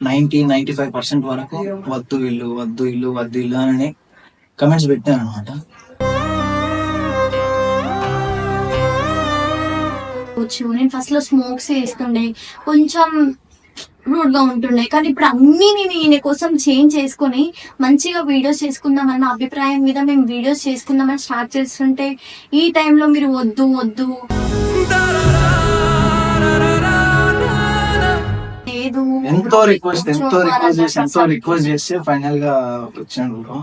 Ninety ninety five percent వరకు వద్దు ఇల్లు వద్దు ఇల్లు వద్దు ఇల్లు అని కమెంట్స్ పెట్టాను అనమాట వచ్చు నేను ఫస్ట్లో స్మోక్స్ చేస్తుండే. కొంచెం రూడ్గా ఉంటుండే. కానీ ఇప్పుడు అన్ని నేను ఈయన కోసం చేంజ్ చేసుకొని మంచిగా వీడియోస్ చేసుకుందామన్న అభిప్రాయం మీద మేము వీడియోస్ చేసుకుందామని స్టార్ట్ చేస్తుంటే ఈ టైంలో మీరు వద్దు వద్దు. ఎంతో రిక్వెస్ట్ ఎంతో రిక్వెస్ట్ చేసి ఎంతో రిక్వెస్ట్ చేస్తే ఫైనల్గా వచ్చాను బ్రో.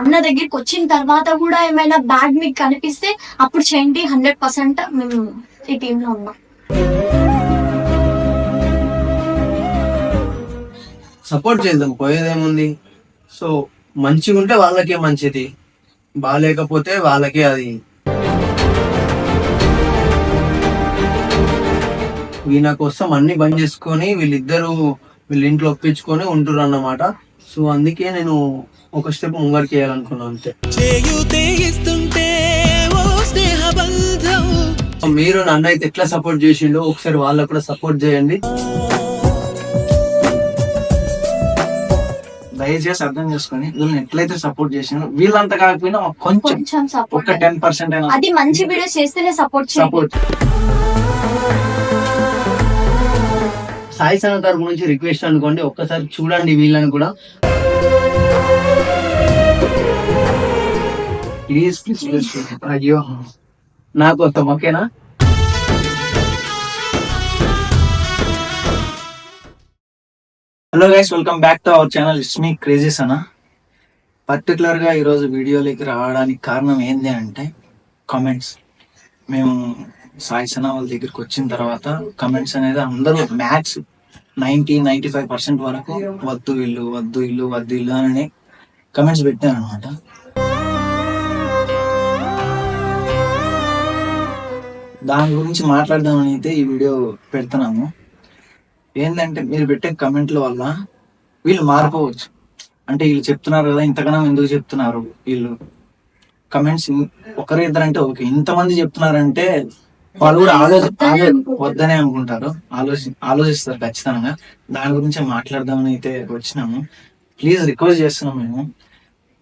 అన్న దగ్గరికి వచ్చిన తర్వాత కూడా ఏమైనా బ్యాడ్ మీకు కనిపిస్తే అప్పుడు చేయండి హండ్రెడ్ పర్సెంట్ మేము ఈ టీమ్లో ఉన్నాం. సపోర్ట్ చేద్దాం పోయేదేముంది? సో మంచిగా ఉంటే వాళ్ళకే మంచిది బాగాలేకపోతే వాళ్ళకే అది. ఈయన కోసం అన్ని బంద్ చేసుకొని వీళ్ళిద్దరూ వీళ్ళ ఇంట్లో ఒప్పించుకొని ఉంటున్నారు అన్నమాట సో అందుకే నేను ఒక స్టెప్ ముంగడికి వేయాలనుకున్నాను అంతే. మీరు నన్ను అయితే ఎట్లా సపోర్ట్ చేసిండో ఒకసారి వాళ్ళకు కూడా సపోర్ట్ చేయండి. దయచేసి అర్థం చేసుకొని వీళ్ళని ఎట్లయితే సపోర్ట్ చేసినారో వీళ్ళంతా కాకపోయినా కొంచెం ఒక టెన్ పర్సెంట్ అయినా అది మంచి వీడియోస్ చేస్తేనే సపోర్ట్ చేయండి. సపోర్ట్ సాయి సన్న తరపు నుంచి రిక్వెస్ట్ అనుకోండి ఒక్కసారి చూడండి వీళ్ళని కూడా. ప్లీజ్ ప్లీజ్ ప్లీజ్ అయ్యో. నా కోసం ఓకేనా? Hello guys welcome back to our channel it's me crazies అన్న పర్టికులర్గా ఈరోజు వీడియోలోకి రావడానికి కారణం ఏంటి అంటే కమెంట్స్ మేము సాయి సనా వాళ్ళ దగ్గరికి వచ్చిన తర్వాత కమెంట్స్ అనేది అందరూ maths ninety ninety five percent వరకు వద్దు ఇల్లు వద్దు ఇల్లు వద్దు ఇల్లు అని కమెంట్స్ పెట్టాను అనమాట దాని గురించి మాట్లాడదామని అయితే ఈ వీడియో పెడుతున్నాము. ఏంటంటే మీరు పెట్టే కమెంట్ల వల్ల వీళ్ళు మారిపోవచ్చు. అంటే వీళ్ళు చెప్తున్నారు కదా ఇంతకన్నా ఎందుకు చెప్తున్నారు వీళ్ళు. కమెంట్స్ ఒకరు ఇద్దరంటే ఓకే. ఇంతమంది చెప్తున్నారంటే వాళ్ళు కూడా ఆలోచి ఆలో- వద్దనే అనుకుంటారు. ఆలోచి ఆలోచిస్తారు ఖచ్చితంగా. దాని గురించి మాట్లాడదామని అయితే వచ్చినాము. ప్లీజ్ రిక్వెస్ట్ చేస్తున్నాం మేము.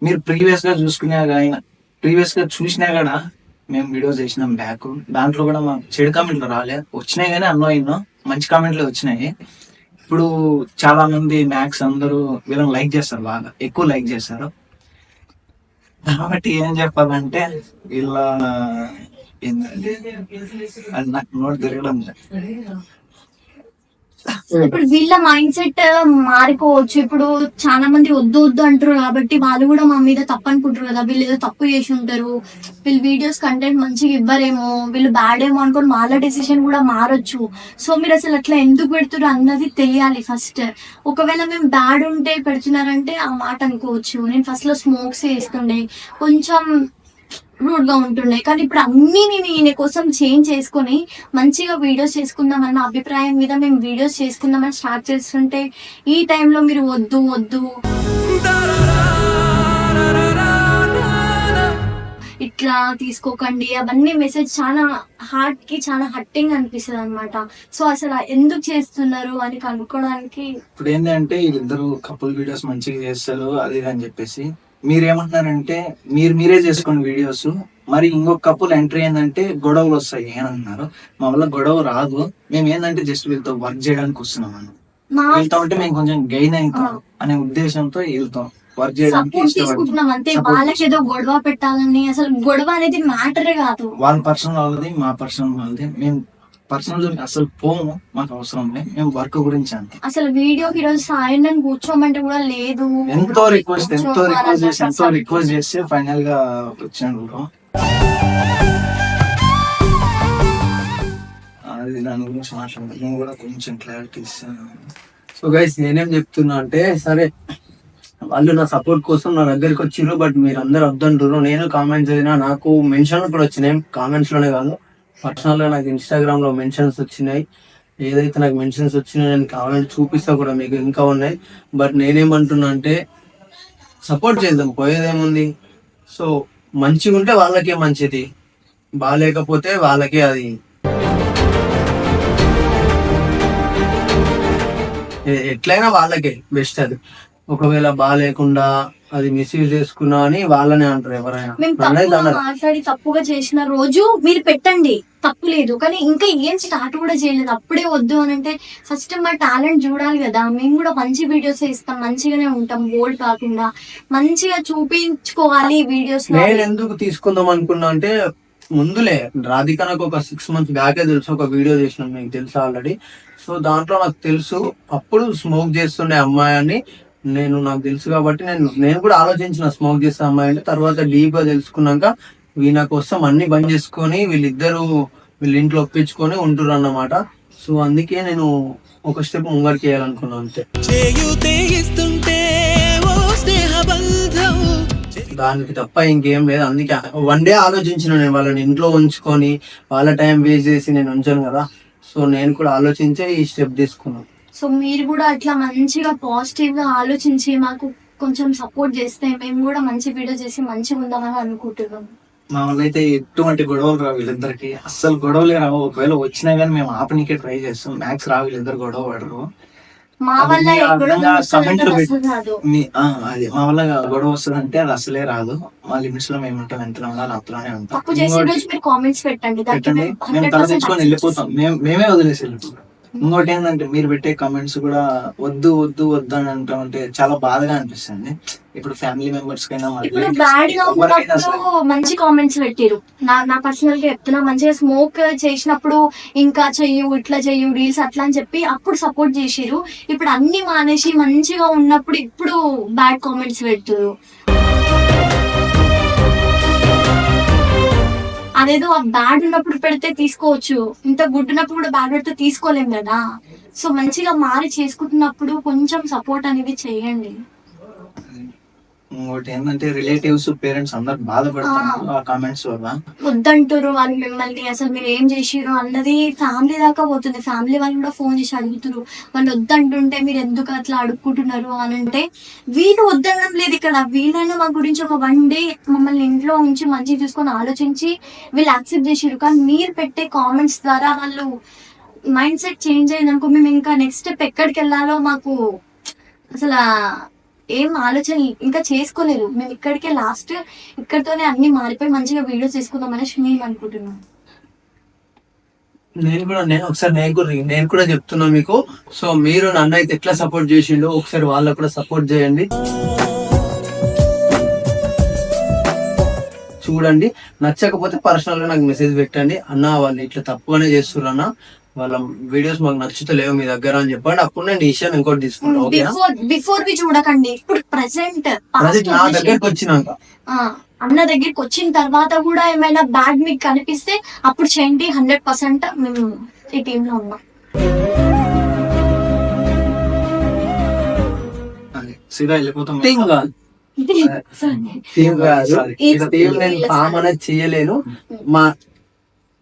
మీరు ప్రీవియస్గా చూసుకునే కానీ ప్రీవియస్గా చూసినా కూడా మేము వీడియోస్ చేసినాం బ్యాక్ దాంట్లో కూడా మా చెడు కామెంట్లు రాలే. వచ్చినాయి కానీ అన్నో ఎన్నో మంచి కామెంట్లు వచ్చినాయి. ఇప్పుడు చాలా మంది మ్యాక్స్ అందరూ వీళ్ళని లైక్ చేస్తారు బాగా. ఎక్కువ లైక్ చేస్తారు. కాబట్టి ఏం చెప్పాలంటే వీళ్ళ ఏంటంటే అది? నాకు నోట్ తిరగడం లేదు. ఇప్పుడు వీళ్ళ మైండ్ సెట్ మారిపోవచ్చు. ఇప్పుడు చాలా మంది వద్దు వద్దు అంటారు కాబట్టి వాళ్ళు కూడా మా మీద తప్పు అనుకుంటారు కదా. వీళ్ళు ఏదో తప్పు చేసి ఉంటారు. వీళ్ళు వీడియోస్ కంటెంట్ మంచిగా ఇవ్వరేమో. వీళ్ళు బ్యాడ్ ఏమో అనుకోని వాళ్ళ డెసిషన్ కూడా మారొచ్చు. సో మీరు అసలు అట్లా ఎందుకు పెడుతున్నారు అన్నది తెలియాలి ఫస్ట్ ఒకవేళ మేము బ్యాడ్ ఉంటే పెడుతున్నారంటే ఆ మాట అనుకోవచ్చు. నేను ఫస్ట్లో స్మోక్స్ చేస్తుండే. కొంచెం రూడ్గా ఉంటుండే. కానీ ఇప్పుడు అన్ని నేను ఈయన కోసం చేంజ్ చేసుకొని మంచిగా వీడియోస్ చేసుకుందామన్న అభిప్రాయం మీద మేము వీడియోస్ చేసుకుందామని స్టార్ట్ చేస్తుంటే ఈ టైంలో మీరు వద్దు వద్దు. ఇట్లా తీసుకోకండి. అవన్నీ మెసేజ్ చాలా హార్ట్కి చాలా హట్టింగ్ అనిపిస్తుంది అనమాట సో అసలు ఎందుకు చేస్తున్నారు అని కనుక్కోవడానికి ఇప్పుడు ఏంటంటే వీళ్ళిద్దరు కపుల్ వీడియోస్ మంచిగా చేస్తారు అది అని చెప్పేసి. మీరేమంటున్నారంటే మీరు మీరే చేసుకోండి వీడియోస్ మరి ఇంకొక కపుల్ ఎంట్రీ ఏంటంటే గొడవలు వస్తాయి అని అంటున్నారు మా వల్ల గొడవ రాదు. మేము ఏంటంటే జస్ట్ వీళ్ళతో వర్క్ చేయడానికి వస్తున్నాం అన్న. మా వీళ్ళతో ఉంటే మేము కొంచెం గెయిన్ అవుతాం అనే ఉద్దేశంతో వీళ్ళతో వర్క్ చేయడానికి సపోర్ట్ ఇష్టపడుతున్నాం తీసుకుంటున్నాం అంతే. Support వాళ్ళకి ఏదో గొడవ పెట్టాలని అసలు గొడవ అనేది మ్యాటరే కాదు. వాళ్ళ పర్సనల్ వాళ్ళది మా పర్సనల్ వాళ్ళది. మేము పర్సనల్ అసలు పోము మాకు అవసరం లేదు మేము వర్క్ గురించి అంతే. అసలు వీడియోకి ఈరోజు సాయం కూర్చోమంటే కూడా లేదు. ఎంతో రిక్వెస్ట్ ఎంతో రిక్వెస్ట్ చేసి ఎంతో రిక్వెస్ట్ చేస్తే ఫైనల్గా వచ్చాను అది దాని గురించి మాట్లాడదు. నేను కూడా కొంచెం క్లారిటీ ఇస్తాను. సో గైస్ నేనేం చెప్తున్నా అంటే సరే వాళ్ళు నా సపోర్ట్ కోసం నా దగ్గరికి వచ్చిర్రు బట్ మీరు అందరు వద్దంటారు నేను కామెంట్స్ చదివినా నాకు మెన్షన్ కూడా వచ్చినాయి. కామెంట్స్లోనే కాదు. పర్సనల్గా నాకు ఇన్స్టాగ్రామ్లో మెన్షన్స్ వచ్చినాయి. ఏదైతే నాకు మెన్షన్స్ వచ్చినాయో నేను కావాలంటే చూపిస్తా కూడా మీకు ఇంకా ఉన్నాయి. బట్ నేనేమంటున్నా అంటే సపోర్ట్ చేద్దాం. పోయేదేముంది? సో మంచిగా ఉంటే వాళ్ళకే మంచిది. బాగాలేకపోతే వాళ్ళకే అది. ఎట్లయినా వాళ్ళకే బెస్ట్ అది. ఒకవేళ బాగాలేకుండా అది మిస్యూజ్ చేసుకున్నా అని వాళ్ళనే అంటారు ఎవరైనా. మేము తప్పుగా మాట్లాడి తప్పుగా చేసిన రోజు మీరు పెట్టండి. తప్పు లేదు. కానీ ఇంకా ఏం స్టార్ట్ కూడా చేయలేదు. అప్పుడే వద్దు అని అంటే ఫస్ట్ మా టాలెంట్ చూడాలి కదా. మేము కూడా మంచి వీడియోస్ ఇస్తాం. మంచిగానే ఉంటాం. బోల్డ్ కాకుండా మంచిగా చూపించుకోవాలి వీడియోస్ నేను ఎందుకు తీసుకుందాం అనుకున్నా అంటే ముందులే రాధిక నాకు ఒక సిక్స్ మంత్స్ బ్యాకే తెలుసు. ఒక వీడియో చేసినాం. మీకు తెలుసు ఆల్రెడీ సో దాంట్లో నాకు తెలుసు. అప్పుడు స్మోక్ చేస్తుండే అమ్మాయి అని. నేను నాకు తెలుసు కాబట్టి నేను నేను కూడా ఆలోచించిన స్మోక్ చేసే అమ్మాయి అంటే తర్వాత డీప్గా తెలుసుకున్నాక వీళ్ళ కోసం అన్ని బంద్ చేసుకొని వీళ్ళిద్దరు వీళ్ళ ఇంట్లో ఒప్పించుకొని ఉంటున్నారు అన్నమాట. సో అందుకే నేను ఒక స్టెప్ ముంగడికి వేయాలనుకున్నాను అంతే. దానికి తప్ప ఇంకేం లేదు. అందుకే వన్ డే ఆలోచించిన నేను వాళ్ళని ఇంట్లో ఉంచుకొని వాళ్ళ టైం వేస్ట్ చేసి నేను ఉంచాను కదా. సో నేను కూడా ఆలోచించే ఈ స్టెప్ తీసుకున్నాను సో మీరు కూడా అట్లా మంచిగా పాజిటివ్గా ఆలోచించి మాకు కొంచెం సపోర్ట్ చేస్తే మేము కూడా మంచి వీడియో చేసి మంచిగా ఉందామని అనుకుంటున్నాం. మా వల్ల అయితే ఎటువంటి గొడవలు రావు వీళ్ళిద్దరికి అస్సలు గొడవలే రావు. ఒకవేళ వచ్చినా గానీ మేము ఆపనీకే ట్రై చేస్తాం. మ్యాక్స్ రావు వీళ్ళిద్దరు గొడవ పడరు. మా వల్ల అది పెట్- అసలు రాదు. మీ ఆ, అది మా వల్ల గొడవ వస్తుందంటే అది అసలే రాదు. మా లిమిట్స్లో మేము ఉంటాం. ఎంత ఉండాలి అంతలోనే ఉంటాం. పెట్టండి. మేము మేము 100% తల తెచ్చుకొని వెళ్ళిపోతాం. మేమే వదిలేసి వెళ్ళిపోతాం. ఇంకోటి ఏంటంటే మీరు పెట్టే కమెంట్స్ కూడా వద్దు వద్దు వద్దు అని అంటా ఉంటే చాలా బాధగా అనిపిస్తుంది. ఇప్పుడు ఫ్యామిలీ మెంబర్స్ కైనా ఇప్పుడు బ్యాడ్గా. ఉన్నప్పుడు మంచి కామెంట్స్ పెట్టిరు. నా నా పర్సనల్గా చెప్తున్నా మంచిగా స్మోక్ చేసినప్పుడు ఇంకా చెయ్యు ఇట్లా చెయ్యు రీల్స్ అట్లా అని చెప్పి అప్పుడు సపోర్ట్ చేసిరు. ఇప్పుడు అన్ని మానేసి మంచిగా ఉన్నప్పుడు ఇప్పుడు బ్యాడ్ కామెంట్స్ పెడుతురు అదేదో బ్యాడ్ ఉన్నప్పుడు పెడితే తీసుకోవచ్చు. ఇంత గుడ్ ఉన్నప్పుడు కూడా బ్యాడ్ పెడితే తీసుకోలేం కదా. సో మంచిగా మారి చేసుకుంటున్నప్పుడు కొంచెం సపోర్ట్ అనేది చేయండి. ఇంకోటి ఏంటంటే రిలేటివ్స్ పేరెంట్స్ అందరు బాధపడుతున్నారు ఆ. కామెంట్స్ వల్ల. వద్దంటారు వాళ్ళు మిమ్మల్ని. అసలు మీరు ఏం చేసిరు అన్నది ఫ్యామిలీ దాకా పోతుంది. ఫ్యామిలీ వాళ్ళు కూడా ఫోన్ చేసి అడుగుతారు వాళ్ళు వద్దంటుంటే మీరు ఎందుకు అట్లా అడుక్కుంటున్నారు అని అంటే వీళ్ళు వద్దనడం లేదు ఇక్కడ. వీళ్ళైనా మా గురించి ఒక వన్ డే మమ్మల్ని ఇంట్లో ఉంచి మంచిగా చూసుకొని ఆలోచించి వీళ్ళు యాక్సెప్ట్ చేసిరు కానీ మీరు పెట్టే కామెంట్స్ ద్వారా వాళ్ళు మైండ్ సెట్ చేంజ్ అయింది అనుకో మేము ఇంకా నెక్స్ట్ స్టెప్ ఎక్కడికి వెళ్ళాలో మాకు అసలు ఏం ఆలోచన ఇంకా చేసుకోలేదు మేము ఇక్కడికే లాస్ట్ ఇక్కడితోనే అన్ని మారిపోయి మంచిగా వీడియోస్ తీసుకుందాం అనేసి మేము అనుకుంటున్నాం. నేను కూడా నేను ఒకసారి నేను కూడా నేను కూడా చెప్తున్నా మీకు. సో మీరు నన్ను అయితే ఎట్లా సపోర్ట్ చేసిండో ఒకసారి వాళ్ళకు కూడా సపోర్ట్ చేయండి. చూడండి. నచ్చకపోతే పర్సనల్గా నాకు మెసేజ్ పెట్టండి. అన్న వాళ్ళు ఇట్లా తప్పుగానే చేస్తున్నారు అన్న. వాళ్ళ వీడియోస్ మాకు నచ్చుతలేవు మీ దగ్గర అని చెప్పండి. అప్పుడు నేను డిసిషన్ ఇంకోటి తీసుకుంటా ఓకేనా బిఫోర్ బిఫోర్ వి చూడకండి. ఇప్పుడు ప్రెసెంట్ అది నా దగ్గరికి వచ్చినాక. అన్న దగ్గరికి వచ్చిన తర్వాత కూడా ఏమైనా బ్యాడ్ మీకు కనిపిస్తే అప్పుడు చేయండి హండ్రెడ్ పర్సెంట్ మేము ఈ టీమ్లో ఉన్నాం. అది సీదా వెళ్ళిపోతాం. టీమ్ కాదు. టీమ్ కాదు. Sorry. ఈ టీమ్ నేను ఫామ్ అనేది చేయలేను. మా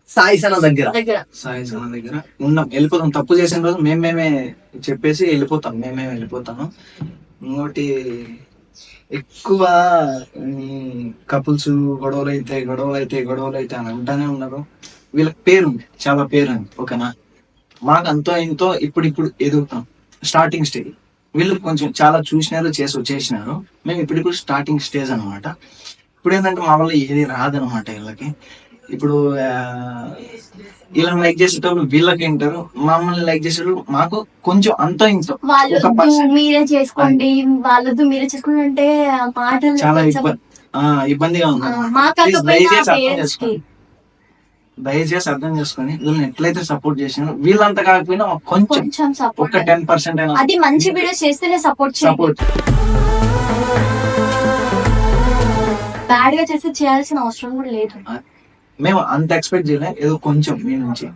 సాయి సన దగ్గర. దగ్గర. సాయి సన దగ్గర. ఉన్నాం. వెళ్ళిపోతాం. తప్పు చేసిన రోజు మేము మేమే చెప్పేసి వెళ్ళిపోతాం. మేమే వెళ్ళిపోతాము. ఇంకోటి ఎక్కువ కపుల్స్ గొడవలు అయితే గొడవలు అయితే గొడవలు అయితే అని అంటానే ఉన్నారు. వీళ్ళకి పేరు ఉంది చాలా పేరు ఉంది ఓకేనా? మాకు అంతో ఇంతో ఇప్పుడు ఇప్పుడు ఎదుగుతాం. Starting stage. వీళ్ళు కొంచెం చాలా చూసినారు చేసి చేసినారు మేము ఇప్పుడు ఇప్పుడు స్టార్టింగ్ స్టేజ్ అన్నమాట. ఇప్పుడు ఏంటంటే మా వల్ల ఏది రాదనమాట వీళ్ళకి. ఇప్పుడు వీళ్ళని లైక్ చేసేటప్పుడు వీళ్ళకి వింటారు మమ్మల్ని లైక్ చేసేటప్పుడు మాకు కొంచెం అంతో percent మీరే చేసుకోండి. వాళ్ళొద్దు మీరే చేసుకోండి అంటే మాటలు చాలా ఇబ్బందిగా ఉంది దయచేసి అర్థం చేసుకోండి. దయచేసి అర్థం చేసుకొని వీళ్ళని ఎట్లయితే సపోర్ట్ చేసినారో వీళ్ళంతా కాకపోయినా కొంచెం ఒక టెన్ పర్సెంట్ అయినా అది మంచి వీడియోస్ చేస్తేనే సపోర్ట్ సపోర్ట్ బ్యాడ్గా చేస్తే చేయాల్సిన అవసరం కూడా లేదు. మేము అంత ఎక్స్పెక్ట్ చేయలేం ఏదో కొంచెం మీ నుంచి.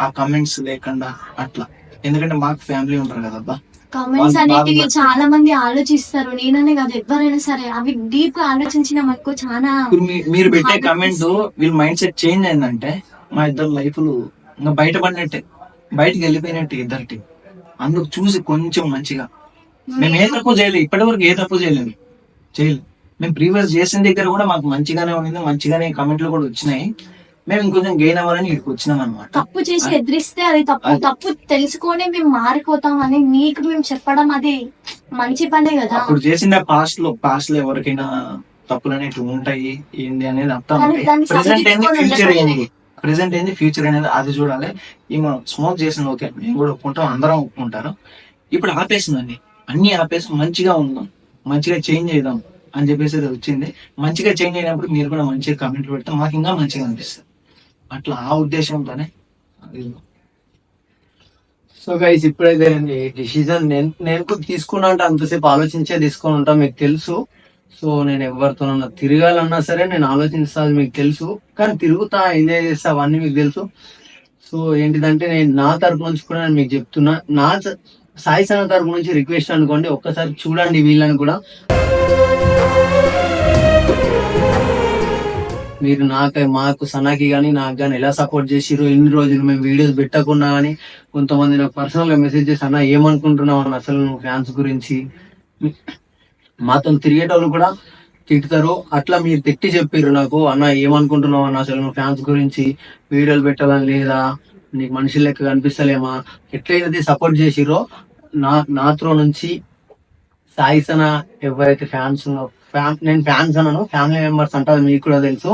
ఆ కమెంట్స్ లేకుండా అట్లా. ఎందుకంటే మాకు ఫ్యామిలీ ఉంటారు కదబ్బా కామెంట్స్ అనేటివి చాలా మంది ఆలోచిస్తారు. నేననే కాదు ఎవరైనా సరే అవి డీప్గా ఆలోచించిన మనకు చాలా మీరు పెట్టే బాధ కమెంట్ వీళ్ళ మైండ్ సెట్ చేంజ్ అయిందంటే మా ఇద్దరు లైఫ్లు ఇంకా బయటపడినట్టే. బయటకు వెళ్ళిపోయినట్టే ఇద్దరికి అందుకు చూసి కొంచెం మంచిగా. మేము. ఏ తప్పు చేయలేదు. ఇప్పటి వరకు ఏ తప్పు చేయలేదు. చేయలేదు. మేము ప్రీవియస్ చేసిన దగ్గర కూడా మాకు మంచిగానే ఉండింది మంచిగానే కమెంట్లు కూడా వచ్చినాయి. మేము ఇంకొంచెం గెయిన్ అవ్వాలని ఇక్కడికి వచ్చినాం అనమాట తప్పు చేసి ఎదిరిస్తే అది తప్పు తప్పు తెలుసుకొని మేము మారిపోతామని మీకు మేము చెప్పడం అది మంచి పనే కదా. అప్పుడు చేసిన పాస్ట్లో పాస్ట్లో ఎవరికైనా తప్పులు అనేవి ఉంటాయి ఏంది అనేది అర్థం ప్రెసెంట్ ఏంది ఫ్యూచర్. ఏంది? ప్రెసెంట్ ఏంది ఫ్యూచర్ అనేది అది చూడాలి. ఈమె స్మోక్ చేసిన ఓకే మేము కూడా ఒప్పుకుంటాం అందరం ఒప్పుకుంటారు. ఇప్పుడు ఆపేసిందండి అన్ని ఆపేసి మంచిగా ఉందాం మంచిగా చేంజ్ చేద్దాం. అని చెప్పేసి అది వచ్చింది. మంచిగా చేంజ్ అయినప్పుడు మీరు కూడా మంచిగా కమెంట్లు పెడితే మాకు ఇంకా మంచిగా అనిపిస్తుంది. అట్లా ఆ ఉద్దేశంతోనే సో గైస్ ఇప్పుడైతే డిసిజన్ నేను నేను కూడా తీసుకున్నా అంటే అంతసేపు ఆలోచించే తీసుకొని ఉంటాం మీకు తెలుసు. సో నేను ఎవరితోనన్నా తిరగాలన్నా సరే నేను ఆలోచిస్తాను మీకు తెలుసు. కానీ తిరుగుతా ఎంజాయ్ చేస్తా అవన్నీ మీకు తెలుసు. సో ఏంటిదంటే నేను నా తరపు నుంచి కూడా నేను మీకు చెప్తున్నా. నా సాయి సన తరపు నుంచి రిక్వెస్ట్ అనుకోండి ఒక్కసారి చూడండి వీళ్ళని కూడా. మీరు నాకై మాకు సనాకి కానీ నాకు కానీ ఎలా సపోర్ట్ చేసిరు ఎన్ని రోజులు మేము వీడియోస్ పెట్టకుండా కానీ కొంతమంది నాకు పర్సనల్గా మెసేజ్ చేసి అన్న ఏమనుకుంటున్నావు అన్న అసలు నువ్వు ఫ్యాన్స్ గురించి? మాతో తిరిగేటోళ్ళు కూడా తిట్టుతారు అట్లా మీరు తిట్టి చెప్పారు నాకు అన్న ఏమనుకుంటున్నావు అన్న అసలు నువ్వు ఫ్యాన్స్ గురించి? వీడియోలు పెట్టాలని లేదా? నీకు మనిషి లెక్క కనిపిస్తలేమా? ఎట్లయినది సపోర్ట్ చేసిరో నా నా త్రో నుంచి సాయిసన ఎవరైతే ఫ్యాన్స్ ఫ్యామ్ నేను ఫ్యాన్స్ అన్నాను ఫ్యామిలీ మెంబర్స్ అంటారు అది మీకు కూడా తెలుసు.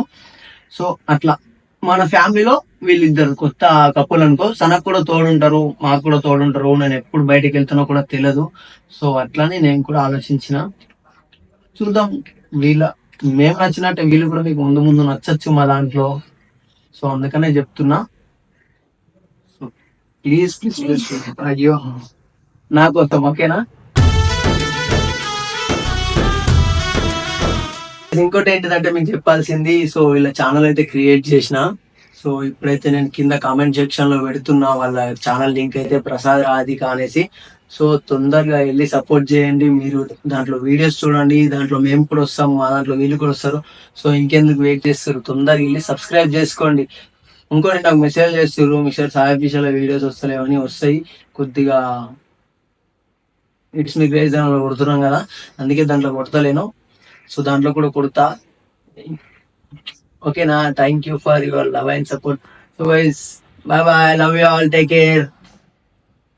సో అట్లా. మన ఫ్యామిలీలో వీళ్ళిద్దరు కొత్త కప్పులు అనుకో సనకు కూడా తోడుంటారు మాకు కూడా తోడుంటారు నేను ఎప్పుడు బయటకు వెళ్తానో కూడా తెలియదు. సో అట్లానే నేను కూడా ఆలోచించిన. చూద్దాం వీళ్ళ మేము నచ్చినట్టే వీళ్ళు కూడా మీకు ముందు ముందు నచ్చచ్చు మా దాంట్లో. సో అందుకనే చెప్తున్నా. ప్లీజ్ ప్లీజ్ ప్లీజ్ అయ్యో నాకు ఓకేనా? ఇంకోటి ఏంటిదంటే మీకు చెప్పాల్సింది సో వీళ్ళ ఛానల్ అయితే క్రియేట్ చేసిన. సో ఇప్పుడైతే నేను కింద కామెంట్ సెక్షన్లో పెడుతున్నా వాళ్ళ ఛానల్ లింక్ అయితే ప్రసాద్ రాధిక అనేసి. సో తొందరగా వెళ్ళి సపోర్ట్ చేయండి మీరు దాంట్లో వీడియోస్ చూడండి దాంట్లో మేము కూడా వస్తాము మా దాంట్లో వీళ్ళు కూడా వస్తారు. సో ఇంకెందుకు వెయిట్ చేస్తారు తొందరగా వెళ్ళి సబ్స్క్రైబ్ చేసుకోండి. ఇంకోటి నాకు మెసేజ్ చేస్తారు మిస్టర్ సాహెబ్ విషయాల వీడియోస్ వస్తలేవని వస్తాయి. కొద్దిగా ఇట్స్ మీ గ్రేజ్ దాంట్లో కొడుతున్నాం కదా అందుకే దాంట్లో కొడతలేను. సో దాంట్లో కూడా కొడతా ఓకేనా thank you for your love and support so guys bye bye love you all take care